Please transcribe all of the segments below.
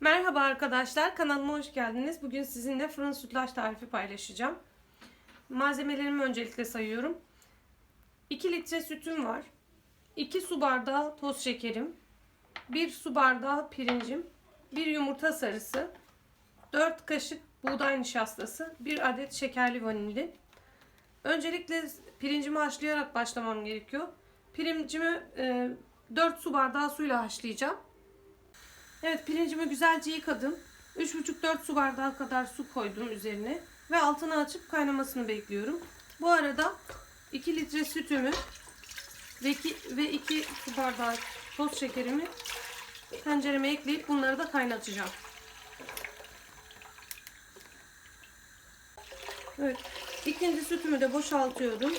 Merhaba arkadaşlar, kanalıma hoş geldiniz. Bugün sizinle fırın sütlaç tarifi paylaşacağım. Malzemelerimi öncelikle sayıyorum. 2 litre sütüm var. 2 su bardağı toz şekerim. 1 su bardağı pirincim. 1 yumurta sarısı. 4 kaşık buğday nişastası. 1 adet şekerli vanilin. Öncelikle pirincimi haşlayarak başlamam gerekiyor. Pirincimi e, 4 su bardağı suyla haşlayacağım. Evet pirincimi güzelce yıkadım. 3,5-4 su bardağı kadar su koydum üzerine. Ve altını açıp kaynamasını bekliyorum. Bu arada 2 litre sütümü ve 2, ve 2 su bardağı toz şekerimi tencereme ekleyip bunları da kaynatacağım. Evet. ikinci sütümü de boşaltıyorum.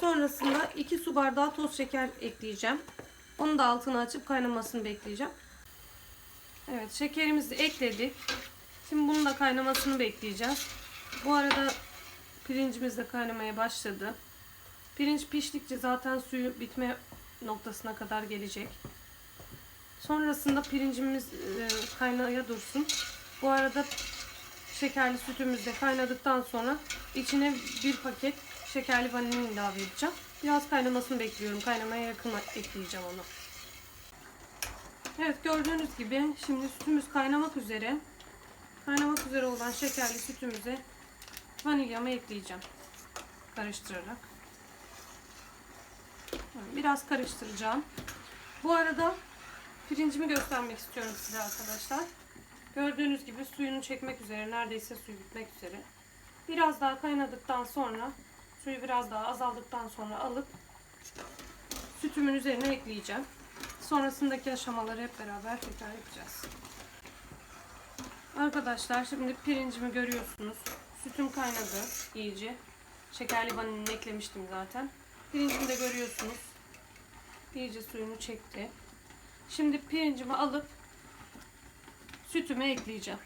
Sonrasında 2 su bardağı toz şeker ekleyeceğim. Onu da altını açıp kaynamasını bekleyeceğim. Evet şekerimizi ekledik. Şimdi bunun da kaynamasını bekleyeceğiz. Bu arada pirincimiz de kaynamaya başladı. Pirinç piştikçe zaten suyu bitme noktasına kadar gelecek. Sonrasında pirincimiz e, kaynaya dursun. Bu arada şekerli sütümüz de kaynadıktan sonra içine bir paket şekerli vanilin ilave edeceğim. Biraz kaynamasını bekliyorum. Kaynamaya yakın ekleyeceğim onu. Evet gördüğünüz gibi şimdi sütümüz kaynamak üzere. Kaynamak üzere olan şekerli sütümüze vanilyamı ekleyeceğim. Karıştırarak. Biraz karıştıracağım. Bu arada pirincimi göstermek istiyorum size arkadaşlar. Gördüğünüz gibi suyunu çekmek üzere. Neredeyse suyu bitmek üzere. Biraz daha kaynadıktan sonra suyu biraz daha azaldıktan sonra alıp sütümün üzerine ekleyeceğim. Sonrasındaki aşamaları hep beraber tekrar yapacağız. Arkadaşlar şimdi pirincimi görüyorsunuz. Sütüm kaynadı iyice. Şekerli vanilini eklemiştim zaten. Pirincimi de görüyorsunuz. İyice suyunu çekti. Şimdi pirincimi alıp sütüme ekleyeceğim.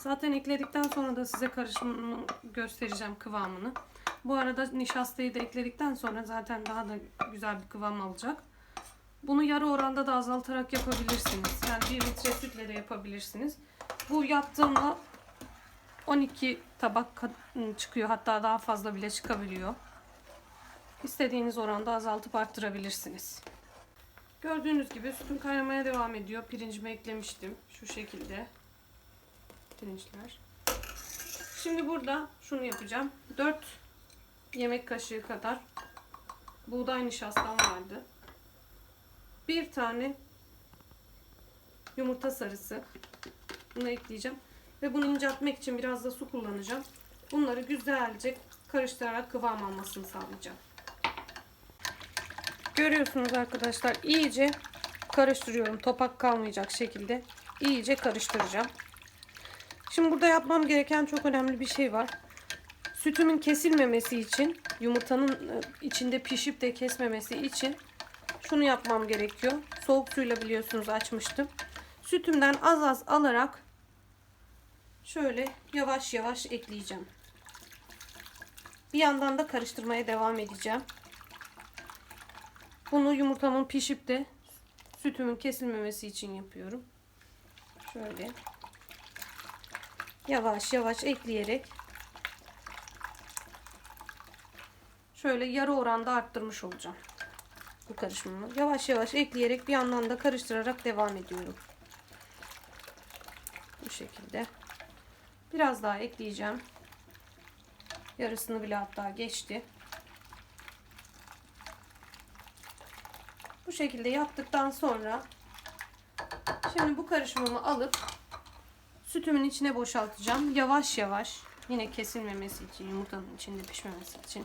Zaten ekledikten sonra da size karışımını göstereceğim kıvamını. Bu arada nişastayı da ekledikten sonra zaten daha da güzel bir kıvam alacak. Bunu yarı oranda da azaltarak yapabilirsiniz. Yani 1 litre sütle de yapabilirsiniz. Bu yaptığımda 12 tabak çıkıyor. Hatta daha fazla bile çıkabiliyor. İstediğiniz oranda azaltıp arttırabilirsiniz. Gördüğünüz gibi sütüm kaynamaya devam ediyor. Pirincimi eklemiştim. Şu şekilde pirinçler. Şimdi burada şunu yapacağım. 4 yemek kaşığı kadar buğday nişastam vardı. Bir tane yumurta sarısı. Bunu ekleyeceğim. Ve bunu inceltmek için biraz da su kullanacağım. Bunları güzelce karıştırarak kıvam almasını sağlayacağım. Görüyorsunuz arkadaşlar iyice karıştırıyorum. Topak kalmayacak şekilde iyice karıştıracağım. Şimdi burada yapmam gereken çok önemli bir şey var. Sütümün kesilmemesi için, yumurtanın içinde pişip de kesmemesi için şunu yapmam gerekiyor. Soğuk suyla biliyorsunuz açmıştım. Sütümden az az alarak şöyle yavaş yavaş ekleyeceğim. Bir yandan da karıştırmaya devam edeceğim. Bunu yumurtamın pişip de sütümün kesilmemesi için yapıyorum. Şöyle yavaş yavaş ekleyerek şöyle yarı oranda arttırmış olacağım bu karışımı. Yavaş yavaş ekleyerek bir yandan da karıştırarak devam ediyorum. Bu şekilde. Biraz daha ekleyeceğim. Yarısını bile hatta geçti. Bu şekilde yaptıktan sonra şimdi bu karışımımı alıp sütümün içine boşaltacağım. Yavaş yavaş yine kesilmemesi için yumurtanın içinde pişmemesi için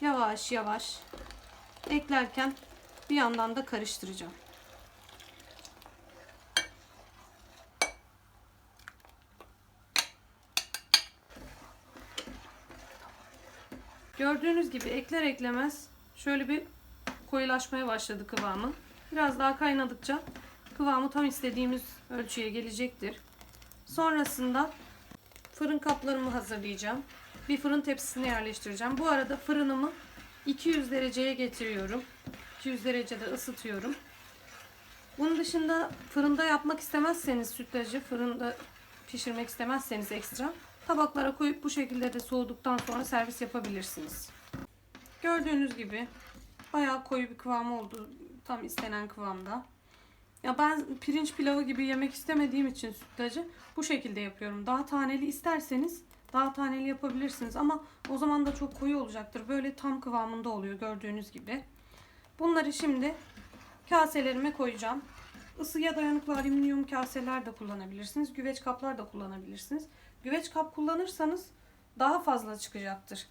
yavaş yavaş eklerken bir yandan da karıştıracağım. Gördüğünüz gibi ekler eklemez şöyle bir koyulaşmaya başladı kıvamı. Biraz daha kaynadıkça kıvamı tam istediğimiz ölçüye gelecektir. Sonrasında fırın kaplarımı hazırlayacağım. Bir fırın tepsisine yerleştireceğim. Bu arada fırınımı 200 dereceye getiriyorum. 200 derecede ısıtıyorum. Bunun dışında fırında yapmak istemezseniz sütlacı fırında pişirmek istemezseniz ekstra tabaklara koyup bu şekilde de soğuduktan sonra servis yapabilirsiniz. Gördüğünüz gibi bayağı koyu bir kıvam oldu. Tam istenen kıvamda. Ya ben pirinç pilavı gibi yemek istemediğim için sütlacı bu şekilde yapıyorum. Daha taneli isterseniz daha taneli yapabilirsiniz ama o zaman da çok koyu olacaktır. Böyle tam kıvamında oluyor gördüğünüz gibi. Bunları şimdi kaselerime koyacağım. Isıya dayanıklı alüminyum kaseler de kullanabilirsiniz. Güveç kaplar da kullanabilirsiniz. Güveç kap kullanırsanız daha fazla çıkacaktır.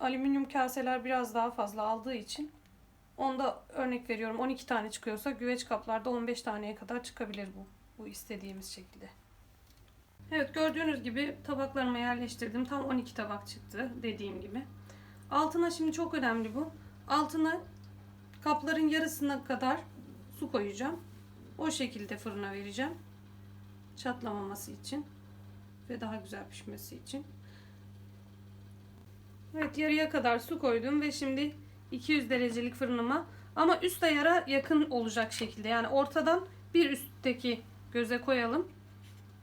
Alüminyum kaseler biraz daha fazla aldığı için onda örnek veriyorum 12 tane çıkıyorsa güveç kaplarda 15 taneye kadar çıkabilir bu. Bu istediğimiz şekilde. Evet gördüğünüz gibi tabaklarıma yerleştirdim. Tam 12 tabak çıktı dediğim gibi. Altına şimdi çok önemli bu. Altına kapların yarısına kadar su koyacağım. O şekilde fırına vereceğim. Çatlamaması için ve daha güzel pişmesi için. Evet yarıya kadar su koydum ve şimdi 200 derecelik fırınıma ama üst ayara yakın olacak şekilde yani ortadan bir üstteki göze koyalım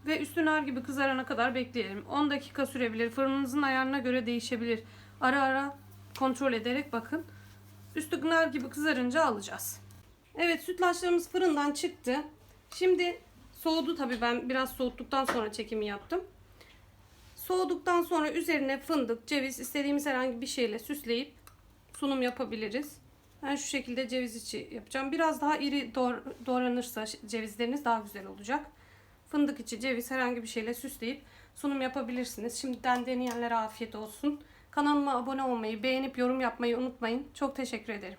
ve üstü nar gibi kızarana kadar bekleyelim. 10 dakika sürebilir. Fırınınızın ayarına göre değişebilir. Ara ara kontrol ederek bakın. Üstü nar gibi kızarınca alacağız. Evet sütlaçlarımız fırından çıktı. Şimdi soğudu tabii ben biraz soğuttuktan sonra çekimi yaptım. Soğuduktan sonra üzerine fındık, ceviz istediğimiz herhangi bir şeyle süsleyip sunum yapabiliriz. Ben şu şekilde ceviz içi yapacağım. Biraz daha iri doğr- doğranırsa cevizleriniz daha güzel olacak. Fındık içi ceviz herhangi bir şeyle süsleyip sunum yapabilirsiniz. Şimdiden deneyenlere afiyet olsun. Kanalıma abone olmayı, beğenip yorum yapmayı unutmayın. Çok teşekkür ederim.